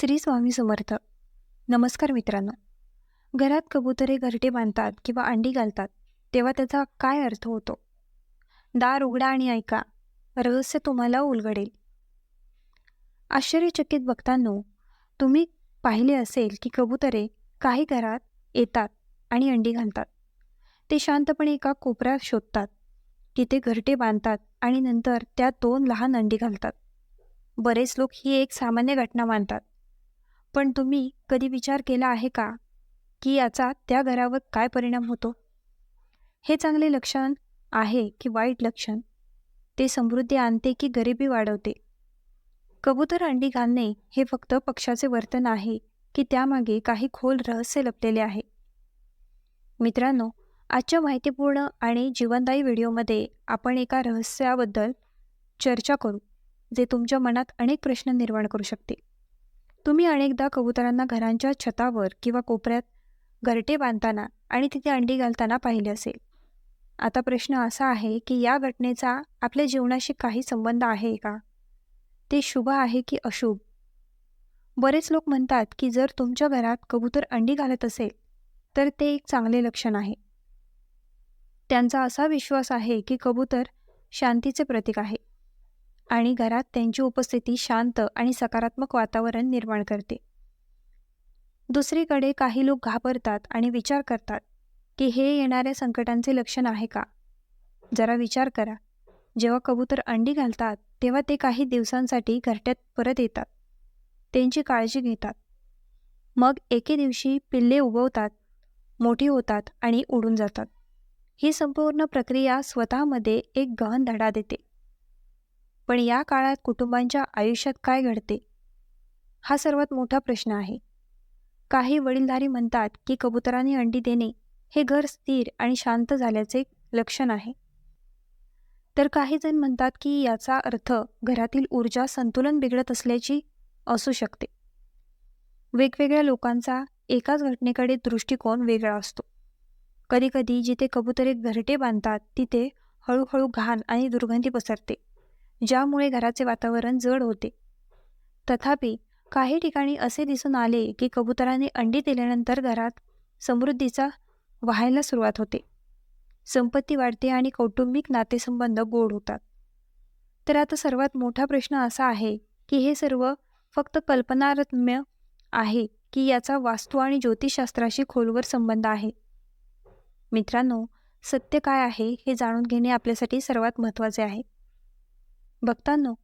श्री स्वामी समर्थ. नमस्कार मित्रांनो. घरात कबुतरे घरटे बांधतात किंवा अंडी घालतात तेव्हा त्याचा काय अर्थ होतो? दार उघडा आणि ऐका. रहस्य तुम्हाला उलगडेल. आश्चर्यचकित बघतांनो तुम्ही पाहिले असेल की कबुतरे काही घरात येतात आणि अंडी घालतात. ते शांतपणे एका कोपऱ्यात शोधतात. तिथे घरटे बांधतात आणि नंतर त्यात दोन लहान अंडी घालतात. बरेच लोक ही एक सामान्य घटना मानतात. पण तुम्ही कधी विचार केला आहे का की याचा त्या घरावर काय परिणाम होतो? हे चांगले लक्षण आहे की वाईट लक्षण. ते समृद्धी आणते की गरिबी वाढवते. कबूतर अंडी घालणे हे फक्त पक्षाचे वर्तन आहे की त्यामागे काही खोल रहस्य लपलेले आहे. मित्रांनो आजच्या माहितीपूर्ण आणि जीवनदायी व्हिडिओमध्ये आपण एका रहस्याबद्दल चर्चा करू जे तुमच्या मनात अनेक प्रश्न निर्माण करू शकते. तुम्ही अनेकदा कबुतरांना घरांच्या छतावर किंवा कोपऱ्यात घरटे बांधताना आणि तिथे अंडी घालताना पाहिले असेल. आता प्रश्न असा आहे की या घटनेचा आपल्या जीवनाशी काही संबंध आहे का? ते शुभ आहे की अशुभ? बरेच लोक म्हणतात की जर तुमच्या घरात कबूतर अंडी घालत असेल तर ते एक चांगले लक्षण आहे. त्यांचा असा विश्वास आहे की कबूतर शांतीचे प्रतीक आहे. आणि घरात त्यांची उपस्थिती शांत आणि सकारात्मक वातावरण निर्माण करते. दुसरीकडे काही लोक घाबरतात आणि विचार करतात की हे येणाऱ्या संकटांचे लक्षण आहे का? जरा विचार करा. जेव्हा कबूतर अंडी घालतात तेव्हा ते काही दिवसांसाठी घरट्यात परत येतात. त्यांची काळजी घेतात. मग एके दिवशी पिल्ले उगवतात मोठी होतात आणि उडून जातात. ही संपूर्ण प्रक्रिया स्वतःमध्ये एक गहन धडा देते. पण या काळात कुटुंबांच्या आयुष्यात काय घडते? हा सर्वात मोठा प्रश्न आहे. काही वडीलधारी म्हणतात की कबुतरांनी अंडी देणे हे घर स्थिर आणि शांत झाल्याचे लक्षण आहे. तर काही जण म्हणतात की याचा अर्थ घरातील ऊर्जा संतुलन बिघडत असल्याची असू शकते. वेगवेगळ्या लोकांचा एकाच घटनेकडे दृष्टिकोन वेगळा असतो. कधीकधी जिथे कबुतरे घरटे बांधतात तिथे हळूहळू घाण आणि दुर्गंधी पसरते. ज्यामुळे घराचे वातावरण जड होते. तथापि काही ठिकाणी असे दिसून आले की कबुतराने अंडी दिल्यानंतर घरात समृद्धीचा व्हायला सुरुवात होते. संपत्ती वाढते आणि कौटुंबिक नातेसंबंध गोड होतात. तर आता सर्वात मोठा प्रश्न असा आहे की हे सर्व फक्त कल्पनारम्य आहे की याचा वास्तू आणि ज्योतिषशास्त्राशी खोलवर संबंध आहे? मित्रांनो सत्य काय आहे हे जाणून घेणे आपल्यासाठी सर्वात महत्त्वाचे आहे. बघतानो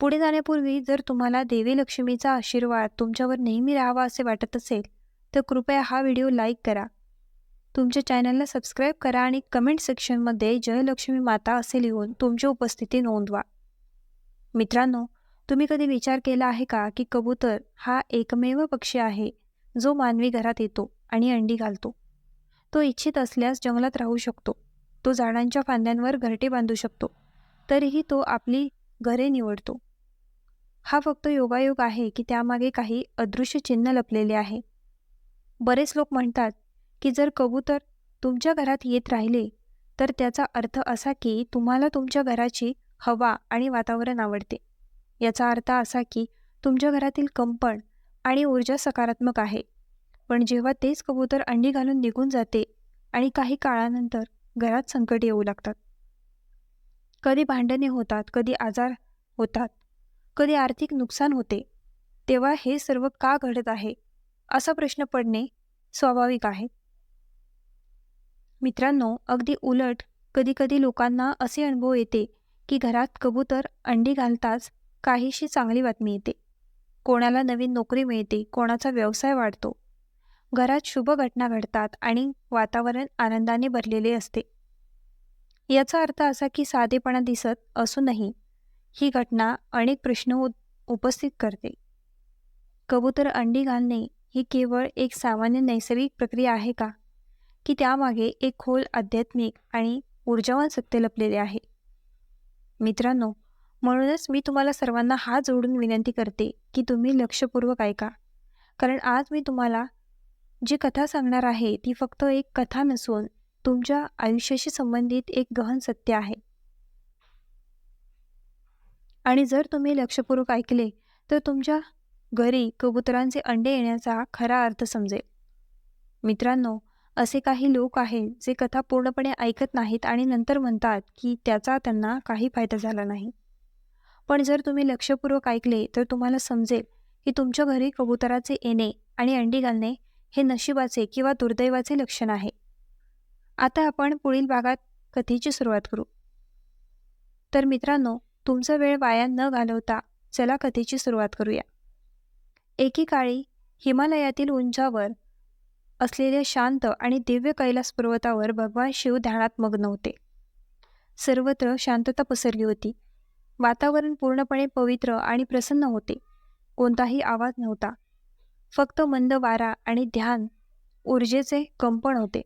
पुढे जाण्यापूर्वी जर तुम्हाला देवी लक्ष्मीचा आशीर्वाद तुमच्यावर नेहमी राहावा असे वाटत असेल तर कृपया हा व्हिडिओ लाईक करा. तुमच्या चॅनलला सबस्क्राईब करा आणि कमेंट सेक्शनमध्ये जयलक्ष्मी माता असे लिहून तुमची उपस्थिती नोंदवा. मित्रांनो तुम्ही कधी विचार केला आहे का की कबूतर हा एकमेव पक्षी आहे जो मानवी घरात येतो आणि अंडी घालतो? तो इच्छित असल्यास जंगलात राहू शकतो. तो झाडांच्या फांद्यांवर घरटे बांधू शकतो. तरीही तो आपली घरे निवडतो. हा फक्त योगायोग आहे की त्यामागे काही अदृश्य चिन्ह लपलेले आहे. बरेच लोक म्हणतात की जर कबूतर तुमच्या घरात येत राहिले तर त्याचा अर्थ असा की तुम्हाला तुमच्या घराची हवा आणि वातावरण आवडते. याचा अर्थ असा की तुमच्या घरातील कंपन आणि ऊर्जा सकारात्मक आहे. पण जेव्हा तेच कबूतर अंडी घालून निघून जाते आणि काही काळानंतर घरात संकट येऊ लागतात. कधी भांडणे होतात कधी आजार होतात कधी आर्थिक नुकसान होते तेव्हा हे सर्व का घडत आहे? असा प्रश्न पडणे स्वाभाविक आहे. मित्रांनो अगदी उलट कधीकधी लोकांना असे अनुभव येते की घरात कबूतर अंडी घालताच काहीशी चांगली बातमी येते. कोणाला नवीन नोकरी मिळते कोणाचा व्यवसाय वाढतो. घरात शुभ घटना घडतात आणि वातावरण आनंदाने भरलेले असते. याचा अर्थ असा की साधेपणा दिसत असूनही ही घटना अनेक प्रश्न उपस्थित करते. कबूतर अंडी घालणे ही केवळ एक सामान्य नैसर्गिक प्रक्रिया आहे का? की त्यामागे एक खोल आध्यात्मिक आणि ऊर्जावान सत्य लपलेले आहे? मित्रांनो म्हणूनच मी तुम्हाला सर्वांना हात जोडून विनंती करते की तुम्ही लक्षपूर्वक ऐका. कारण आज मी तुम्हाला जी कथा सांगणार आहे ती फक्त एक कथा नसून तुमच्या आयुष्याशी संबंधित एक गहन सत्य आहे. आणि जर तुम्ही लक्षपूर्वक ऐकले तर तुमच्या घरी कबुतरांचे अंडे येण्याचा खरा अर्थ समजेल. मित्रांनो असे काही लोक आहेत जे कथा पूर्णपणे ऐकत नाहीत आणि नंतर म्हणतात की त्याचा त्यांना काही फायदा झाला नाही. पण जर तुम्ही लक्षपूर्वक ऐकले तर तुम्हाला समजेल की तुमच्या घरी कबुतराचे येणे आणि अंडी घालणे हे नशिबाचे किंवा दुर्दैवाचे लक्षण आहे. आता आपण पुढील भागात कथेची सुरुवात करू. तर मित्रांनो तुमचा वेळ वाया न घालवता चला कथेची सुरुवात करूया. एकेकाळी हिमालयातील उंचावर असलेल्या शांत आणि दिव्य कैलास पर्वतावर भगवान शिव ध्यानात मग्न होते. सर्वत्र शांतता पसरली होती. वातावरण पूर्णपणे पवित्र आणि प्रसन्न होते. कोणताही आवाज नव्हता. फक्त मंद वारा आणि ध्यान ऊर्जेचे कंपन होते.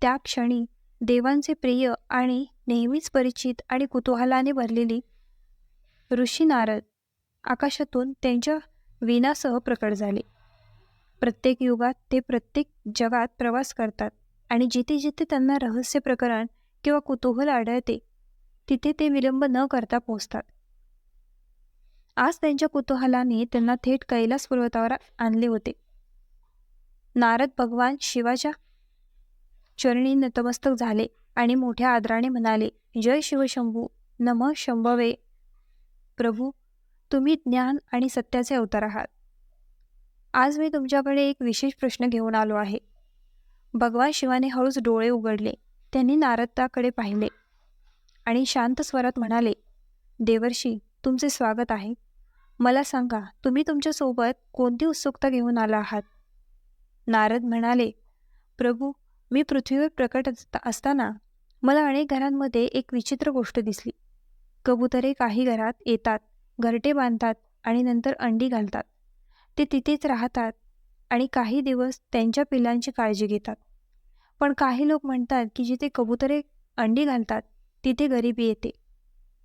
त्या क्षणी देवांचे प्रिय आणि नेहमीच परिचित आणि कुतूहलाने भरलेली ऋषी नारद आकाशातून त्यांच्या विनासह प्रकट झाले. प्रत्येक युगात ते प्रत्येक जगात प्रवास करतात आणि जिथे जिथे त्यांना रहस्य प्रकरण किंवा कुतूहल आढळते तिथे ते विलंब न करता पोहोचतात. आज त्यांच्या कुतूहलाने त्यांना थेट कैलास पर्वतावर आणले होते. नारद भगवान शिवाच्या चरणी नतमस्तक झाले आणि मोठ्या आदराने म्हणाले जय शिवशंभू नम शंभवे. प्रभू तुम्ही ज्ञान आणि सत्याचे अवतार आहात. आज मी तुमच्याकडे एक विशेष प्रश्न घेऊन आलो आहे. भगवान शिवाने हळूच डोळे उघडले त्यांनी नारदाकडे पाहिले आणि शांत स्वरात म्हणाले देवर्षी तुमचे स्वागत आहे. मला सांगा तुम्ही तुमच्यासोबत कोणती उत्सुकता घेऊन आला आहात? नारद म्हणाले प्रभू मी पृथ्वीवर प्रकट असताना मला अनेक घरांमध्ये एक विचित्र गोष्ट दिसली. कबुतरे काही घरात येतात घरटे बांधतात आणि नंतर अंडी घालतात. ते तिथेच राहतात आणि काही दिवस त्यांच्या पिल्लांची काळजी घेतात. पण काही लोक म्हणतात की जिथे कबुतरे अंडी घालतात तिथे गरिबी येते.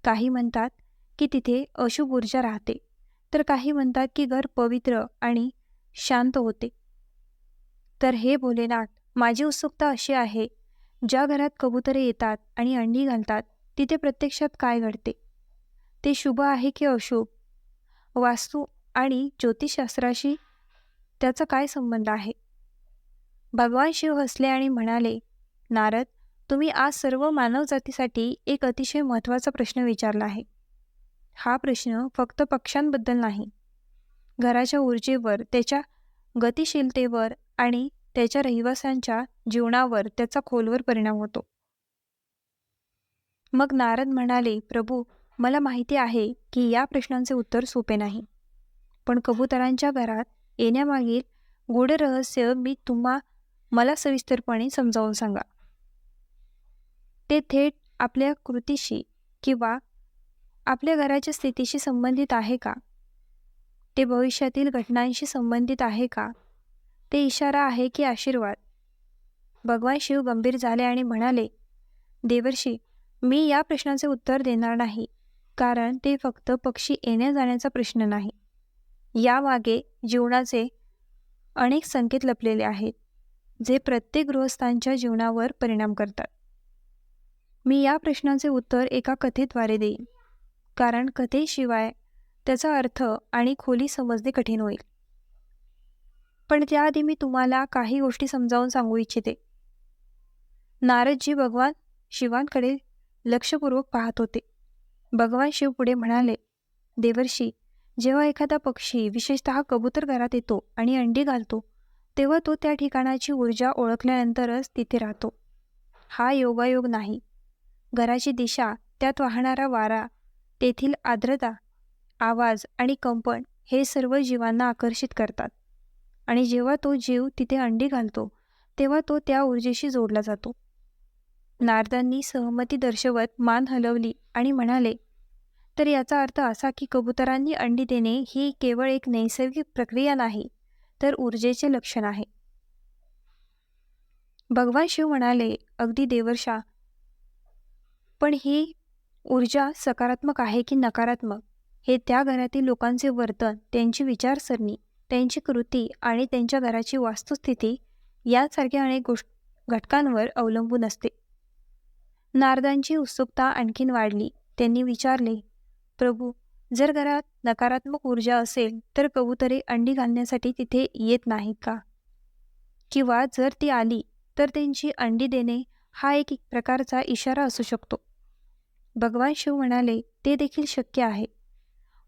काही म्हणतात की तिथे अशुभ ऊर्जा राहते. तर काही म्हणतात की घर पवित्र आणि शांत होते. तर हे भोलेनाथ माझी उत्सुकता अशी आहे ज्या घरात कबुतरे येतात आणि अंडी घालतात तिथे प्रत्यक्षात काय घडते? ते शुभ आहे की अशुभ? वास्तू आणि ज्योतिषशास्त्राशी त्याचा काय संबंध आहे? भगवान शिव हसले आणि म्हणाले नारद तुम्ही आज सर्व मानवजातीसाठी एक अतिशय महत्त्वाचा प्रश्न विचारला आहे. हा प्रश्न फक्त पक्ष्यांबद्दल नाही. घराच्या ऊर्जेवर त्याच्या गतिशीलतेवर आणि त्याच्या रहिवाशांच्या जीवनावर त्याचा खोलवर परिणाम होतो. मग नारद म्हणाले प्रभू मला माहिती आहे की या प्रश्नांचे उत्तर सोपे नाही. पण कबुतरांच्या घरात येण्यामागील गूढ रहस्य मी तुम्हा मला सविस्तरपणे समजावून सांगा. ते थेट आपल्या कृतीशी किंवा आपल्या घराच्या स्थितीशी संबंधित आहे का? ते भविष्यातील घटनांशी संबंधित आहे का? ते इशारा आहे की आशीर्वाद. भगवान शिव गंभीर झाले आणि म्हणाले देवर्षी मी या प्रश्नाचे उत्तर देणार नाही कारण ते फक्त पक्षी येण्या जाण्याचा प्रश्न नाही. यामागे जीवनाचे अनेक संकेत लपलेले आहेत जे प्रत्येक गृहस्थांच्या जीवनावर परिणाम करतात. मी या प्रश्नाचे उत्तर एका कथेद्वारे देईन कारण कथेशिवाय त्याचा अर्थ आणि खोली समजणे कठीण होईल. पण त्याआधी मी तुम्हाला काही गोष्टी समजावून सांगू इच्छिते. नारदजी भगवान शिवांकडे लक्षपूर्वक पाहत होते. भगवान शिव पुढे म्हणाले देवर्षी जेव्हा एखादा पक्षी विशेषतः कबूतर घरात येतो आणि अंडी घालतो तेव्हा तो त्या ठिकाणाची ऊर्जा ओळखल्यानंतरच तिथे राहतो. हा योगायोग नाही. घराची दिशा त्यात वाहणारा वारा तेथील आर्द्रता आवाज आणि कंपन हे सर्व जीवांना आकर्षित करतात. आणि जेव्हा तो जीव तिथे अंडी घालतो तेव्हा तो त्या ऊर्जेशी जोडला जातो. नारदांनी सहमती दर्शवत मान हलवली आणि म्हणाले तर याचा अर्थ असा की कबुतरांनी अंडी देणे ही केवळ एक नैसर्गिक प्रक्रिया नाही तर ऊर्जेचे लक्षण आहे. भगवान शिव म्हणाले अगदी देवर्षा पण ही ऊर्जा सकारात्मक आहे की नकारात्मक? हे त्या घरातील लोकांचे वर्तन त्यांची विचारसरणी त्यांची कृती आणि त्यांच्या घराची वास्तुस्थिती यासारख्या अनेक गोष्ट घटकांवर अवलंबून असते. नारदांची उत्सुकता आणखीन वाढली. त्यांनी विचारले प्रभू जर घरात नकारात्मक ऊर्जा असेल तर कबुतरे अंडी घालण्यासाठी तिथे येत नाहीत का? किंवा जर ती आली तर त्यांची अंडी देणे हा एक प्रकारचा इशारा असू शकतो. भगवान शिव म्हणाले ते देखील शक्य आहे.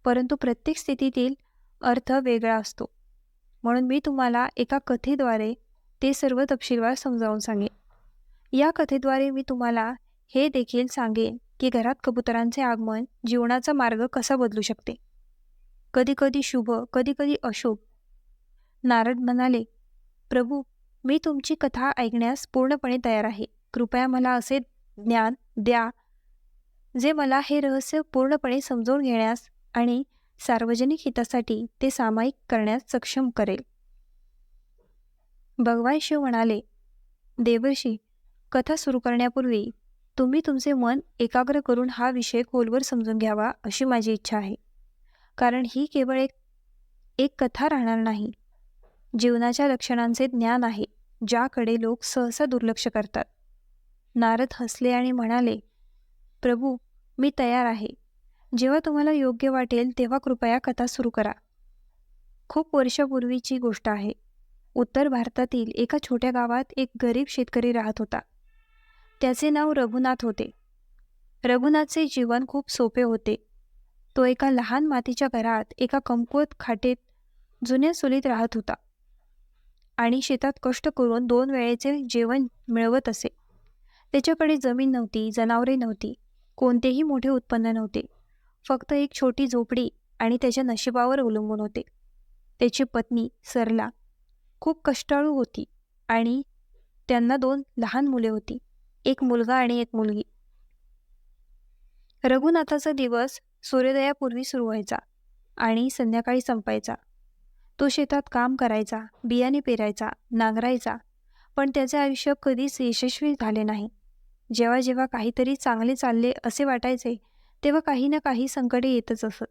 परंतु प्रत्येक स्थितीतील अर्थ वेगळा असतो. म्हणून मी तुम्हाला एका कथेद्वारे ते सर्व तपशीलवार समजावून सांगेन. या कथेद्वारे मी तुम्हाला हे देखील सांगेन की घरात कबुतरांचे आगमन जीवनाचा मार्ग कसा बदलू शकते. कधीकधी शुभ कधीकधी अशुभ. नारद म्हणाले प्रभू मी तुमची कथा ऐकण्यास पूर्णपणे तयार आहे. कृपया मला असे ज्ञान द्या जे मला हे रहस्य पूर्णपणे समजून घेण्यास आणि सार्वजनिक हितासाठी ते सामायिक करण्यास सक्षम करेल. भगवान शिव म्हणाले देवर्षी कथा सुरू करण्यापूर्वी तुम्ही तुमचे मन एकाग्र करून हा विषय खोलवर समजून घ्यावा अशी माझी इच्छा आहे. कारण ही केवळ एक एक कथा राहणार नाही. जीवनाच्या लक्षणांचे ज्ञान आहे ज्याकडे लोक सहसा दुर्लक्ष करतात. नारद हसले आणि म्हणाले प्रभू मी तयार आहे. जेव्हा तुम्हाला योग्य वाटेल तेव्हा कृपया कथा सुरू करा. खूप वर्षापूर्वीची गोष्ट आहे. उत्तर भारतातील एका छोट्या गावात एक गरीब शेतकरी राहत होता. त्याचे नाव रघुनाथ होते. रघुनाथचे जीवन खूप सोपे होते. तो एका लहान मातीच्या घरात एका कमकुवत खाटेत जुन्या चुलीत राहत होता. आणि शेतात कष्ट करून दोन वेळेचे जेवण मिळवत असे. त्याच्याकडे जमीन नव्हती जनावरे नव्हती कोणतेही मोठे उत्पन्न नव्हते. फक्त एक छोटी झोपडी आणि त्याच्या नशिबावर अवलंबून होते. त्याची पत्नी सरला खूप कष्टाळू होती आणि त्यांना दोन लहान मुले होती एक मुलगा आणि एक मुलगी. रघुनाथाचा दिवस सूर्योदयापूर्वी सुरू व्हायचा आणि संध्याकाळी संपायचा. तो शेतात काम करायचा बियाणे पेरायचा नांगरायचा पण त्याचे आयुष्य कधीच यशस्वी झाले नाही. जेव्हा जेव्हा काहीतरी चांगले चालले असे वाटायचे तेव्हा काही ना काही संकटे येतच असत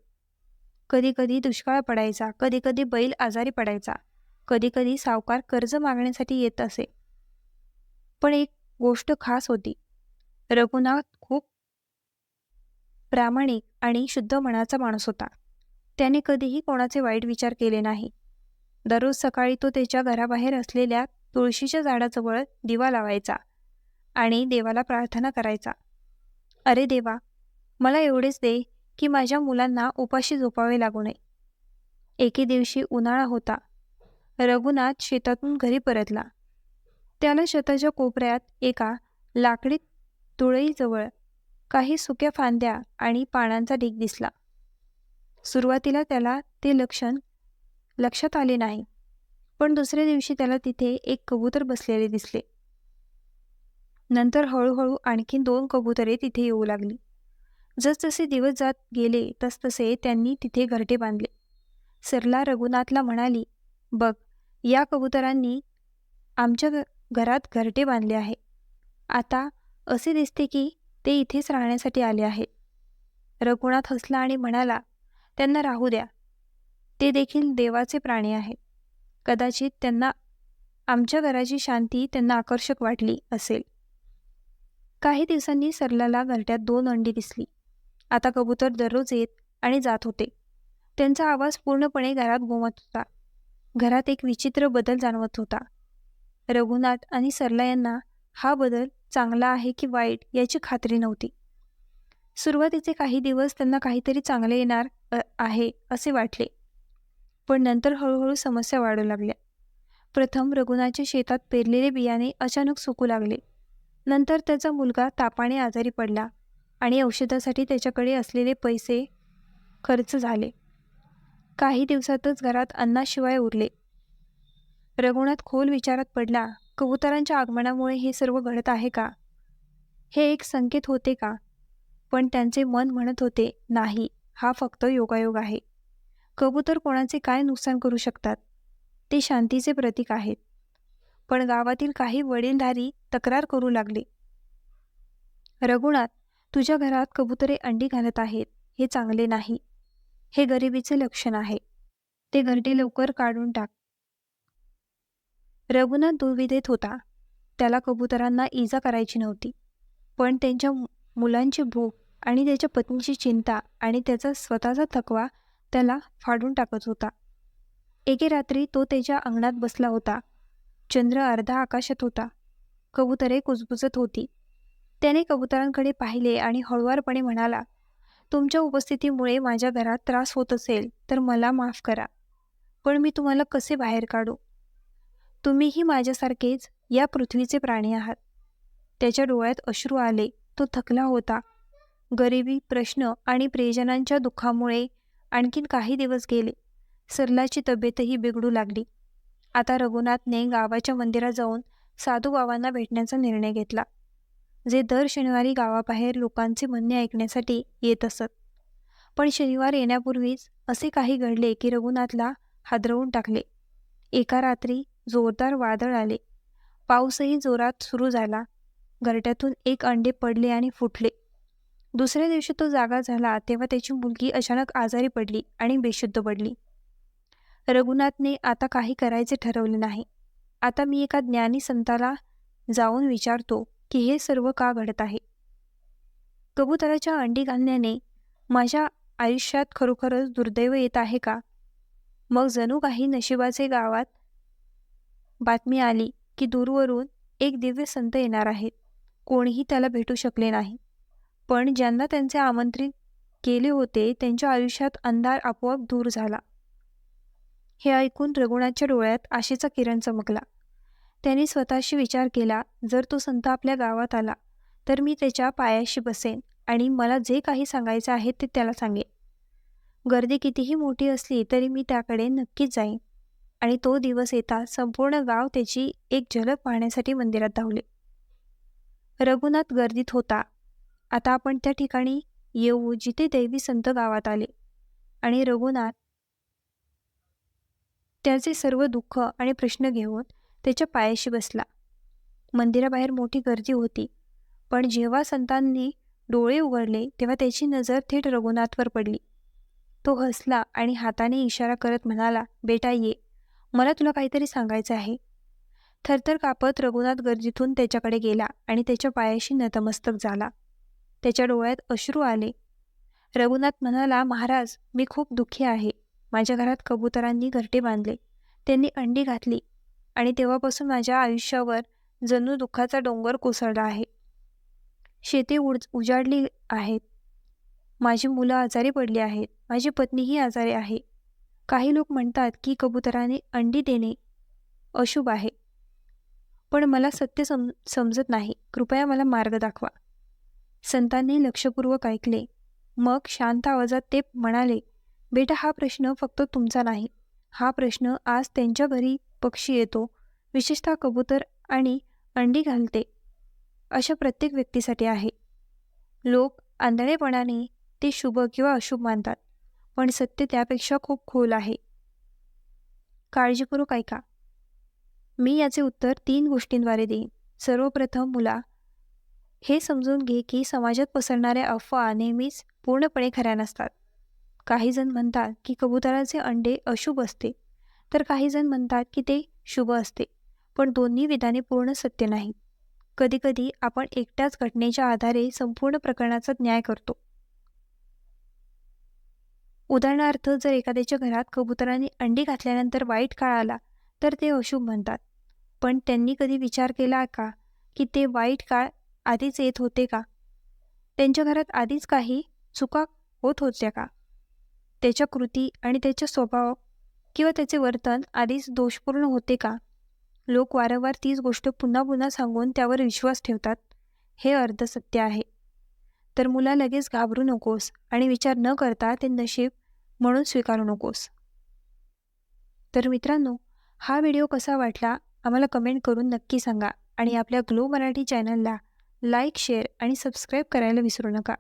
कधीकधी दुष्काळ पडायचा कधीकधी बैल आजारी पडायचा कधीकधी सावकार कर्ज मागण्यासाठी येत असे. पण एक गोष्ट खास होती. रघुनाथ खूप प्रामाणिक आणि शुद्ध मनाचा माणूस होता. त्याने कधीही कोणाचे वाईट विचार केले नाही. दररोज सकाळी तो त्याच्या घराबाहेर असलेल्या तुळशीच्या झाडाजवळ दिवा लावायचा आणि देवाला प्रार्थना करायचा. अरे देवा मला एवढेच दे की माझ्या मुलांना उपाशी झोपावे लागू नये. एके दिवशी उन्हाळा होता. रघुनाथ शेतातून घरी परतला. त्याला शेताच्या कोपऱ्यात एका लाकडी तुळईजवळ काही सुक्या फांद्या आणि पानांचा ढीक दिसला. सुरुवातीला त्याला ते लक्षण लक्षात आले नाही पण दुसऱ्या दिवशी त्याला तिथे एक कबूतर बसलेले दिसले. नंतर हळूहळू आणखी दोन कबुतरे तिथे येऊ लागली. जसजसे दिवस जात गेले तसतसे त्यांनी तिथे घरटे बांधले. सरला रघुनाथला म्हणाली बघ या कबुतरांनी आमच्या घरात घरटे बांधले आहे. आता असे दिसते की ते इथेच राहण्यासाठी आले आहेत. रघुनाथ हसला आणि म्हणाला त्यांना राहू द्या. ते देखील देवाचे प्राणी आहेत. कदाचित त्यांना आमच्या घराची शांती त्यांना आकर्षक वाटली असेल. काही दिवसांनी सरलाला घरट्यात दोन अंडी दिसली. आता कबूतर दररोज येत आणि जात होते. त्यांचा आवाज पूर्णपणे घरात घुमत होता. घरात एक विचित्र बदल जाणवत होता. रघुनाथ आणि सरला यांना हा बदल चांगला आहे की वाईट याची खात्री नव्हती. सुरुवातीचे काही दिवस त्यांना काहीतरी चांगले येणार आहे असे वाटले. पण नंतर हळूहळू समस्या वाढू लागल्या. प्रथम रघुनाथच्या शेतात पेरलेले बियाणे अचानक सुकू लागले. नंतर त्याचा मुलगा तापाने आजारी पडला. आणि औषधासाठी त्याच्याकडे असलेले पैसे खर्च झाले. काही दिवसातच घरात अन्नाशिवाय उरले. रघुनाथ खोल विचारात पडला कबुतरांच्या आगमनामुळे हे सर्व घडत आहे का? हे एक संकेत होते का? पण त्यांचे मन म्हणत होते नाही हा फक्त योगायोग आहे. कबूतर कोणाचे काय नुकसान करू शकतात? ते शांतीचे प्रतीक आहेत. पण गावातील काही वडीलधारी तक्रार करू लागले. रघुनाथ तुझ्या घरात कबुतरे अंडी घालत आहेत हे चांगले नाही. हे गरिबीचे लक्षण आहे. ते घरटे लवकर काढून टाक. रघुनाथ दुर्विधेत होता. त्याला कबुतरांना इजा करायची नव्हती. पण त्यांच्या मुलांची भूक आणि त्याच्या पत्नीची चिंता आणि त्याचा स्वतःचा थकवा त्याला फाडून टाकत होता. एके रात्री तो त्याच्या अंगणात बसला होता. चंद्र अर्धा आकाशात होता. कबुतरे कुजबुजत होती. त्याने कबुतरांकडे पाहिले आणि हळुवारपणे म्हणाला तुमच्या उपस्थितीमुळे माझ्या घरात त्रास होत असेल तर मला माफ करा. पण मी तुम्हाला कसे बाहेर काढू? तुम्हीही माझ्यासारखेच या पृथ्वीचे प्राणी आहात. त्याच्या डोळ्यात अश्रू आले तो थकला होता. गरिबी प्रश्न आणि प्रियजनांच्या दुःखामुळे आणखीन काही दिवस गेले. सरलाची तब्येतही बिघडू लागली. आता रघुनाथने गावाच्या मंदिरात जाऊन साधू बाबांना भेटण्याचा निर्णय घेतला. जे दर शनिवारी गावाबाहेर लोकांचे म्हणणे ऐकण्यासाठी येत असत. पण शनिवार येण्यापूर्वीच असे काही घडले की रघुनाथला हादरवून टाकले. एका रात्री जोरदार वादळ आले. पाऊसही जोरात सुरू झाला. घरट्यातून एक अंडे पडले आणि फुटले. दुसऱ्या दिवशी तो जागा झाला तेव्हा त्याची मुलगी अचानक आजारी पडली आणि बेशुद्ध पडली. रघुनाथने आता काही करायचे ठरवले नाही. आता मी एका ज्ञानी संताला जाऊन विचारतो. की हे सर्व का घडत आहे? कबुतराच्या अंडी घालण्याने माझ्या आयुष्यात खरोखरच दुर्दैव येत आहे का? मग जणू काही नशिबाचे गावात बातमी आली की दूरवरून एक दिव्य संत येणार आहेत. कोणीही त्याला भेटू शकले नाही. पण ज्यांना त्यांचे आमंत्रित केले होते त्यांच्या आयुष्यात अंधार आपोआप दूर झाला. हे ऐकून रघुनाथच्या डोळ्यात आशेचा किरण चमकला. त्याने स्वतःशी विचार केला जर तो संत आपल्या गावात आला तर मी त्याच्या पायाशी बसेन आणि मला जे काही सांगायचं आहे ते त्याला सांगेन. गर्दी कितीही मोठी असली तरी मी त्याकडे नक्कीच जाईन. आणि तो दिवस येता संपूर्ण गाव त्याची एक झलक पाहण्यासाठी मंदिरात धावले. रघुनाथ गर्दीत होता. आता आपण त्या ठिकाणी येऊ जिथे दैवी संत गावात आले. आणि रघुनाथ त्याचे सर्व दुःख आणि प्रश्न घेऊन त्याच्या पायाशी बसला. मंदिराबाहेर मोठी गर्दी होती. पण जेव्हा संतांनी डोळे उघडले तेव्हा त्याची नजर थेट रघुनाथवर पडली. तो हसला आणि हाताने इशारा करत म्हणाला बेटा ये. मला तुला काहीतरी सांगायचं आहे. थरथर कापत रघुनाथ गर्दीतून त्याच्याकडे गेला आणि त्याच्या पायाशी नतमस्तक झाला. त्याच्या डोळ्यात अश्रू आले. रघुनाथ म्हणाला महाराज मी खूप दुःखी आहे. माझ्या घरात कबुतरांनी घरटे बांधले. त्यांनी अंडी घातली. आणि तेव्हापासून माझ्या आयुष्यावर जणू दुःखाचा डोंगर कोसळला आहे. शेती उड उजाडली आहेत माझी मुलं आजारी पडली आहेत. माझी पत्नीही आजारी आहे. काही लोक म्हणतात की कबुतराने अंडी देणे अशुभ आहे. पण मला सत्य सम समजत नाही. कृपया मला मार्ग दाखवा. संतांनी लक्षपूर्वक ऐकले. मग शांत आवाजात ते म्हणाले बेटा हा प्रश्न फक्त तुमचा नाही. हा प्रश्न आज त्यांच्या घरी पक्षी येतो विशेषतः कबूतर आणि अंडी घालते अशा प्रत्येक व्यक्तीसाठी आहे. लोक आंधळेपणाने ते शुभ किंवा अशुभ मानतात पण सत्य त्यापेक्षा खूप खोल आहे. काळजीपूर्वक ऐका. मी याचे उत्तर तीन गोष्टींद्वारे देईन. सर्वप्रथम मुला हे समजून घे की समाजात पसरणाऱ्या अफवा नेहमीच पूर्णपणे खऱ्या नसतात. काही जण म्हणतात की कबुतराचे अंडे अशुभ असते. तर काही जण म्हणतात की ते शुभ असते पण दोन्ही विधाने पूर्ण सत्य नाहीत कधीकधी आपण एकट्याच घटनेच्या आधारे संपूर्ण प्रकरणाचा न्याय करतो. उदाहरणार्थ जर एखाद्याच्या घरात कबुतरांनी अंडी घातल्यानंतर वाईट काळ आला तर ते अशुभ म्हणतात. पण त्यांनी कधी विचार केला का की ते वाईट काळ आधीच येत होते का? त्यांच्या घरात आधीच काही चुका होत होत्या का? त्याच्या कृती आणि त्याच्या स्वभाव किंवा त्याचे वर्तन आधीच दोषपूर्ण होते का? लोक वारंवार तीच गोष्ट पुन्हा पुन्हा सांगून त्यावर विश्वास ठेवतात हे अर्धसत्य आहे. तर मुला लगेच घाबरू नकोस आणि विचार न करता ते नशीब म्हणून स्वीकारू नकोस. तर मित्रांनो हा व्हिडिओ कसा वाटला आम्हाला कमेंट करून नक्की सांगा आणि आपल्या ग्लो मराठी चॅनलला लाईक शेअर आणि सबस्क्राईब करायला विसरू नका.